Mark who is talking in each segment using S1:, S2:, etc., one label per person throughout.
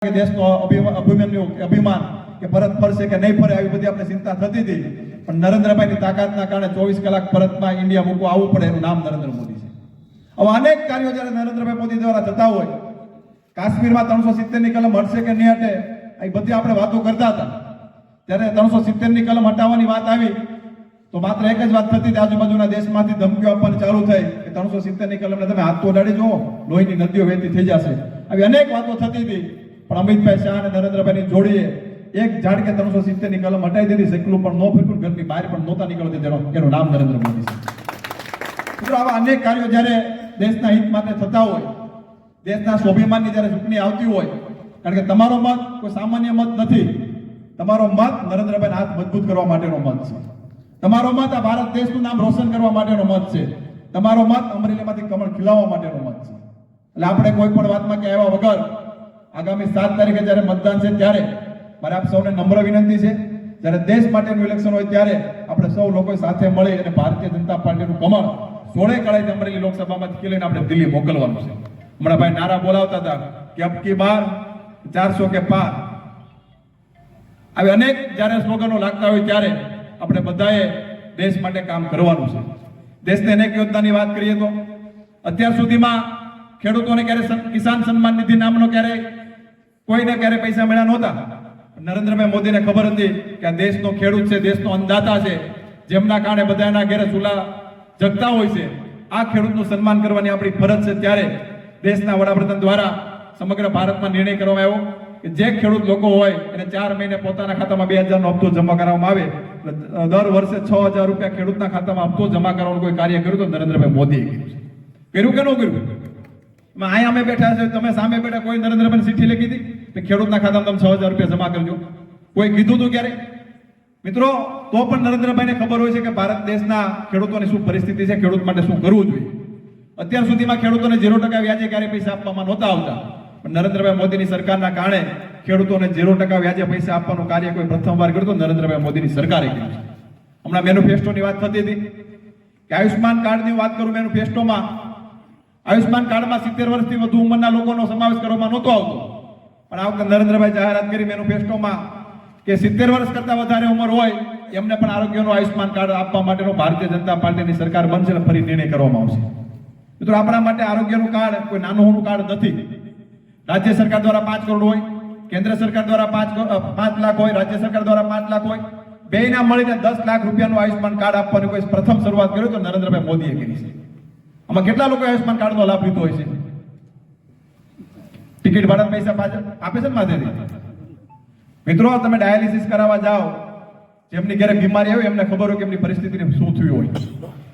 S1: કે દેશનો અભિમાન અભિમન્યુ અભિમાન કે પરત ફરશે કે નહીં ફરે આવી બધી આપણે ચિંતા થતી હતી. પણ નરેન્દ્રભાઈની તાકાતના કારણે ચોવીસ કલાક ભરતમાં ઇન્ડિયા મૂકવા આવવું પડે એનું નામ નરેન્દ્ર મોદી છે. આવા અનેક કાર્યો જ્યારે નરેન્દ્રભાઈ મોદી દ્વારા થતા હોય, કાશ્મીરમાં ત્રણસો સિત્તેરની કલમ હટશે કે નહીં હટે એ બધી આપણે વાતો કરતા હતા. ત્યારે ત્રણસો સિત્તેરની કલમ હટાવવાની વાત આવી, તો માત્ર એક જ વાત થતી આજુબાજુના દેશમાંથી ધમકીઓ આપવાની ચાલુ થઈ કે ત્રણસો સિત્તેરની કલમને તમે હાથ તો અડાડી જુઓ, લોહીની નદીઓ વહેતી થઈ જશે. આવી અનેક વાતો થતી હતી. પણ અમિતભાઈ શાહ અને નરેન્દ્રભાઈની જોડીએ એક ઝાડ કે ત્રણસો સિત્તેરની કલમ હટાવી દીધી સેકલું પણ ન ફેંકું ઘરની બહાર પણ નહોતા નીકળતી તેનો એનું નામ નરેન્દ્ર મોદી છે. મિત્રો, આવા અનેક કાર્યો જ્યારે દેશના હિત માટે થતા હોય, દેશના સ્વાભિમાનની જ્યારે ચૂંટણી આવતી હોય, કારણ કે તમારો મત કોઈ સામાન્ય મત નથી. તમારો મત નરેન્દ્રભાઈ હાથ મજબૂત કરવા માટેનો મત છે. તમારો મત આ ભારત દેશનું નામ રોશન કરવા માટેનો મત છે. તમારો મત અમરેલીમાંથી કમળ ખીલાવવા માટેનો મત છે. એટલે આપણે કોઈ પણ વાતમાં કહેવા વગર આગામી સાત તારીખે જ્યારે મતદાન છે ત્યારે મારે આપ સૌને નમ્ર વિનંતી છે, જ્યારે દેશ માટેનું ઇલેક્શન હોય ત્યારે આપણે સૌ લોકો સાથે મળી અને ભારતીય જનતા પાર્ટીનું કમળ સોળે કળાઈ અમરેલી લોકસભામાંથી લઈને આપણે દિલ્હી મોકલવાનું છે. હમણાં ભાઈ નારા બોલાવતા હતા કે અબ કી બાર ચારસો કે પાર. આવી અનેક જ્યારે સ્લોગનો લાગતા હોય ત્યારે આપણે બધાએ દેશ માટે કામ કરવાનું છે. દેશની અનેક યોજનાની વાત કરીએ તો, અત્યાર સુધીમાં ખેડૂતોને ક્યારે સન- કિસાન સન્માન નિધિ નામનો ક્યારે કોઈને ક્યારે પૈસા મળ્યા નહોતા. નરેન્દ્રભાઈ મોદીને ખબર હતી કે આ દેશનો ખેડૂત છે, દેશનો અન્નદાતા છે. જેમના કારણે બધાના ઘેરે ચૂલા જગતા હોય છે. આ ખેડૂતનું સન્માન કરવાની આપણી ફરજ છે ત્યારે દેશના વડાપ્રધાન દ્વારા સમગ્ર ભારતમાં નિર્ણય કરવામાં આવ્યો કે જે ખેડૂત લોકો હોય એને ચાર મહિને પોતાના ખાતામાં બે હજારનો હપ્તો જમા કરાવવામાં આવે. દર વર્ષે છ હજાર રૂપિયા ખેડૂતના ખાતામાં હપ્તો જમા કરવાનું કોઈ કાર્ય કર્યું તો નરેન્દ્રભાઈ મોદીએ કર્યું કર્યું કે ન કર્યું? અહીંયા અમે બેઠા છે, તમે સામે બેઠા, કોઈ નરેન્દ્રભાઈ ચિઠ્ઠી લખી હતી કે ખેડૂતના ખાતામાં તમે છ હજાર રૂપિયા જમા કરજો. કોઈ કીધું હતું ક્યારે? મિત્રો, તો પણ નરેન્દ્રભાઈને ખબર હોય છે કે ભારત દેશના ખેડૂતોની શું પરિસ્થિતિ છે, ખેડૂત માટે શું કરવું જોઈએ. અત્યાર સુધીમાં ખેડૂતોને ઝીરો ટકા વ્યાજે ક્યારે પૈસા આપવામાં નહોતા આવતા. પણ નરેન્દ્રભાઈ મોદીની સરકારના કારણે ખેડૂતોને ઝીરો ટકા વ્યાજે પૈસા આપવાનું કાર્ય કોઈ પ્રથમવાર કર્યું તો નરેન્દ્રભાઈ મોદીની સરકારે કર્યું છે. હમણાં મેનિફેસ્ટોની વાત થતી હતી. કે આયુષ્માન કાર્ડની વાત કરું મેનિફેસ્ટોમાં આયુષ્માન કાર્ડમાં સિત્તેર વર્ષથી વધુ ઉંમરના લોકોનો સમાવેશ કરવામાં નહોતો આવતો. પણ આ વખતે નરેન્દ્રભાઈ જાહેરાત કરી મેનિફેસ્ટોમાં કે સિત્તેર વર્ષ કરતા વધારે ઉંમર હોય, એમને પણ આરોગ્યનું આયુષ્માન કાર્ડ આપવા માટેનો ભારતીય જનતા પાર્ટીની સરકાર બનશે અને ફરી નિર્ણય કરવામાં આવશે. મિત્રો, આપણા માટે આરોગ્યનું કાર્ડ કોઈ નાનું હોનું કાર્ડ નથી. રાજ્ય સરકાર દ્વારા પાંચ કરોડ હોય, કેન્દ્ર સરકાર દ્વારા પાંચ પાંચ લાખ હોય, રાજ્ય સરકાર દ્વારા પાંચ લાખ હોય, બેયના મળીને દસ લાખ રૂપિયાનું આયુષ્માન કાર્ડ આપવાની કોઈ પ્રથમ શરૂઆત કરી તો નરેન્દ્રભાઈ મોદીએ કરી છે. આમાં કેટલા લોકો આયુષ્માન કાર્ડનો લાભ લીધો હોય છે? ટિકિટ ભાડા પૈસા પાછળ આપે છે ને માથેથી મિત્રો, તમે ડાયાલિસિસ કરાવવા જાઓ, જેમની ઘરે બીમારી હોય, એમને ખબર હોય કે એમની પરિસ્થિતિને શું થયું હોય.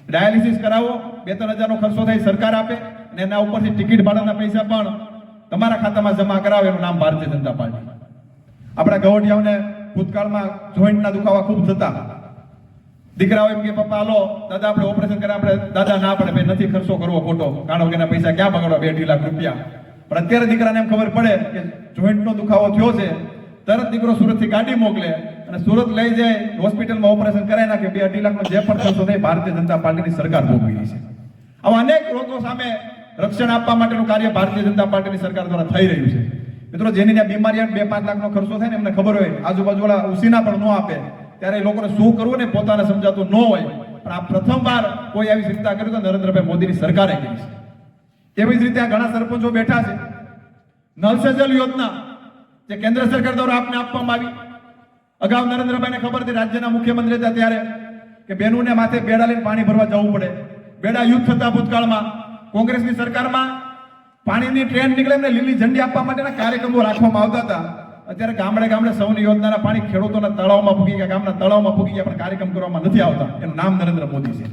S1: ડાયાલિસિસ કરાવો બે ત્રણ હજારનો ખર્ચો થાય, સરકાર આપે, અને એના ઉપરથી ટિકિટ ભાડાના પૈસા પણ તમારા ખાતામાં જમા કરાવે, એનું નામ ભારતીય જનતા પાર્ટી. આપણા ગવડિયાઓને ભૂતકાળમાં જોઈન્ટના દુખાવા ખૂબ થતા. દીકરાઓ એમ કે, પપ્પા, હાલો, દાદા, આપણે ઓપરેશન કરે આપણે દાદા ના પડે નથી ખર્ચો કરવો ખોટો. કારણ કે એના પૈસા ક્યાં બગાડવા? બે, અઢી લાખ રૂપિયા. પણ અત્યારે દીકરાને એમ ખબર પડે કે જોઈન્ટનો દુખાવો થયો છે, તરત દીકરો સુરતથી ગાડી મોકલે અને સુરત લઈ જાય, હોસ્પિટલમાં ઓપરેશન કરાવી નાખે, બે, અઢી લાખનો જે પણ ખર્ચો થાય, ભારતીય જનતા પાર્ટીની સરકાર ભોગવી છે. આવા અનેક રોગો સામે રક્ષણ આપવા માટેનું કાર્ય ભારતીય જનતા પાર્ટીની સરકાર દ્વારા થઈ રહ્યું છે. મિત્રો, જેની બીમારી બે, પાંચ લાખનો ખર્ચો થાય ને, એમને ખબર હોય, આજુબાજુવાળા ઉસીના પણ ન આપે. ત્યારે એ લોકોને શું કરવું ને પોતાને સમજાતું ન હોય, પણ આ પ્રથમવાર કોઈ આવી ચિંતા કરી તો નરેન્દ્રભાઈ મોદીની સરકારે કરી છે. એવી જ રીતે આ ઘણા સરપંચો બેઠા છે. નલ સે યોજના, જે કેન્દ્ર સરકાર દ્વારા આપને આપવામાં આવી. અગાઉ નરેન્દ્રભાઈને ખબર હતી રાજ્યના મુખ્યમંત્રી હતા ત્યારે કે બહેનોને માથે બેડા લઈને પાણી ભરવા જવું પડે. બેડા યુદ્ધ થતા ભૂતકાળમાં કોંગ્રેસની સરકારમાં પાણીની ટ્રેન નીકળે એમને લીલી ઝંડી આપવા માટેના કાર્યક્રમો રાખવામાં આવતા હતા. અત્યારે ગામડે ગામડે સૌની યોજનાના પાણી ખેડૂતોના તળાવમાં ભૂગી ગયા, ગામના તળાવમાં પૂગી ગયા, પણ કાર્યક્રમ કરવામાં નથી આવતા. એનું નામ નરેન્દ્ર મોદી છે.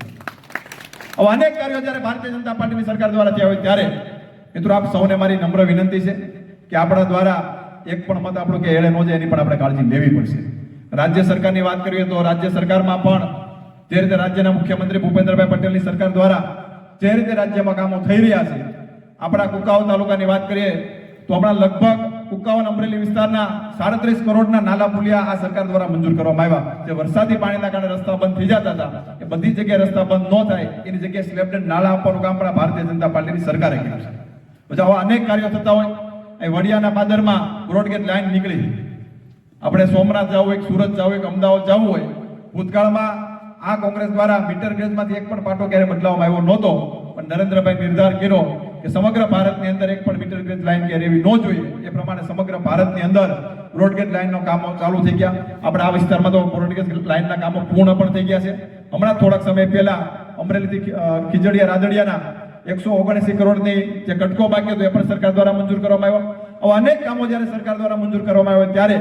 S1: આવા અનેક કાર્યો જ્યારે ભારતીય જનતા પાર્ટીની સરકાર દ્વારા થયા હોય ત્યારે, મિત્રો, આપ સૌને મારી નમ્ર વિનંતી છે કે આપણા દ્વારા એક પણ મત આપણો કે એળે ન જાય એની પણ આપણે કાળજી લેવી પડશે. રાજ્ય સરકારની વાત કરીએ તો રાજ્ય સરકારમાં પણ જે રીતે રાજ્યના મુખ્યમંત્રી ભૂપેન્દ્રભાઈ પટેલની સરકાર દ્વારા જે રીતે રાજ્યમાં કામો થઈ રહ્યા છે, આપણા કુકાવ તાલુકાની વાત કરીએ તો હમણાં લગભગ કુકાવન અમરેલી વિસ્તારના સાડત્રીસ કરોડના નાલા પુલિયા આ સરકાર દ્વારા મંજૂર કરવામાં આવ્યા. જે વરસાદી પાણીના કારણે રસ્તા બંધ થઈ જતા હતા. એ બધી જગ્યાએ રસ્તા બંધ ન થાય, એની જગ્યાએ સ્લેબડેડ નાલા આપવાનું કામ પણ ભારતીય જનતા પાર્ટીની સરકારે કર્યું છે. પછી આવા અનેક કાર્યો થતા હોય અહીં વડિયાના પાદરમાં બ્રોડગેજ લાઈન નીકળી. આપણે સોમનાથ જવું હોય, સુરત જવું હોય અમદાવાદ જવું હોય, ભૂતકાળમાં આ કોંગ્રેસ દ્વારા મીટર ગેજમાંથી એક પણ પાટો ક્યારે બદલાવવામાં આવ્યો નહોતો. પણ નરેન્દ્રભાઈ નિર્ધાર કર્યો કે સમગ્ર ભારતની અંદર એક પણ મીટર ગેજ લાઇન ક્યારે એવી ન જોઈએ. એ પ્રમાણે સમગ્ર ભારતની અંદર બ્રોડગેજ લાઇનનો કામો ચાલુ થઈ ગયા. આપણે આ વિસ્તારમાં તો બ્રોડગેજ લાઇનના કામો પૂર્ણ પણ થઈ ગયા છે. હમણાં થોડાક સમય પહેલા અમરેલીથી ખીજડીયા રાદડિયાના એકસો ઓગણસી કરોડની જે કટકો બાકી હતો, એ પણ સરકાર દ્વારા મંજૂર કરવામાં આવ્યો. આવા અનેક કામો જ્યારે સરકાર દ્વારા મંજૂર કરવામાં આવ્યા ત્યારે,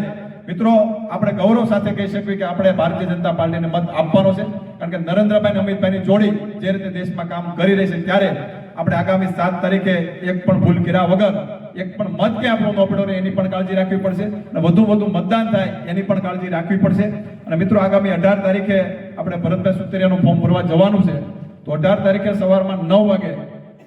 S1: મિત્રો, આપણે ગૌરવ સાથે કહી શકીએ કે આપણે ભારતીય જનતા પાર્ટીને મત આપવાનો છે. કારણ કે નરેન્દ્રભાઈ અમિતભાઈની જોડી જે રીતે દેશમાં કામ કરી રહી છે ત્યારે આપણે આગામી સાત તારીખે એક પણ ભૂલ કર્યા વગર, એક પણ મત કે આપણો ન પડ્યો રહે એની પણ કાળજી રાખવી પડશે. અને વધુ વધુ મતદાન થાય એની પણ કાળજી રાખવી પડશે. અને મિત્રો, આગામી અઢાર તારીખે આપણે ભરતભાઈ સુતરિયાનું ફોર્મ ભરવા જવાનું છે. તો અઢાર તારીખે સવારમાં નવ વાગે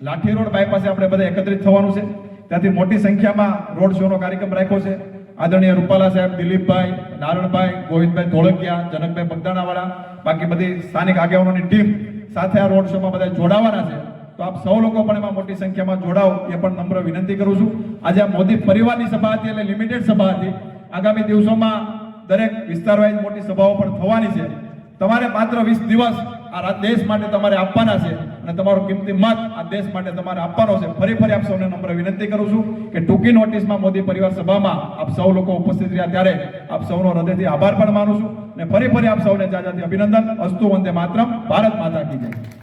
S1: લાઠી રોડ બાયપાસે આપણે બધા એકત્રિત થવાનું છે. ત્યાંથી મોટી સંખ્યામાં રોડ શોનો કાર્યક્રમ રાખ્યો છે. આદરણીય રૂપાલા સાહેબ, દિલીપભાઈ, નારણભાઈ, ગોવિંદભાઈ ધોળકિયા, જનકભાઈ બગદાણાવાળા બાકી બધી સ્થાનિક આગેવાનોની ટીમ સાથે આ રોડ શોમાં બધા જોડાવાના છે. તો આપ સૌ લોકો પણ એમાં મોટી સંખ્યામાં જોડાઓ, એ પણ નમ્ર વિનંતી કરું છું. આજે આ મોદી પરિવારની સભા હતી એટલે લિમિટેડ સભા હતી. આગામી દિવસોમાં દરેક વિસ્તાર વાઇઝ મોટી સભાઓ પણ થવાની છે. તમારે માત્ર વીસ દિવસ આ દેશ માટે તમારે આપવાના છે અને તમારો કિંમતી મત આ દેશ માટે તમારે આપવાનો છે. ફરી ફરી આપ સૌને નમ્ર વિનંતી કરું છું કે ટૂંકી નોટિસમાં મોદી પરિવાર સભામાં આપ સૌ લોકો ઉપસ્થિત રહ્યા ત્યારે આપ સૌનો હૃદયથી આભાર પણ માનું છું. અને ફરી ફરી આપ સૌને જાજાથી અભિનંદન. અસ્તુ વંદે માત્ર ભારત માતા કી જય.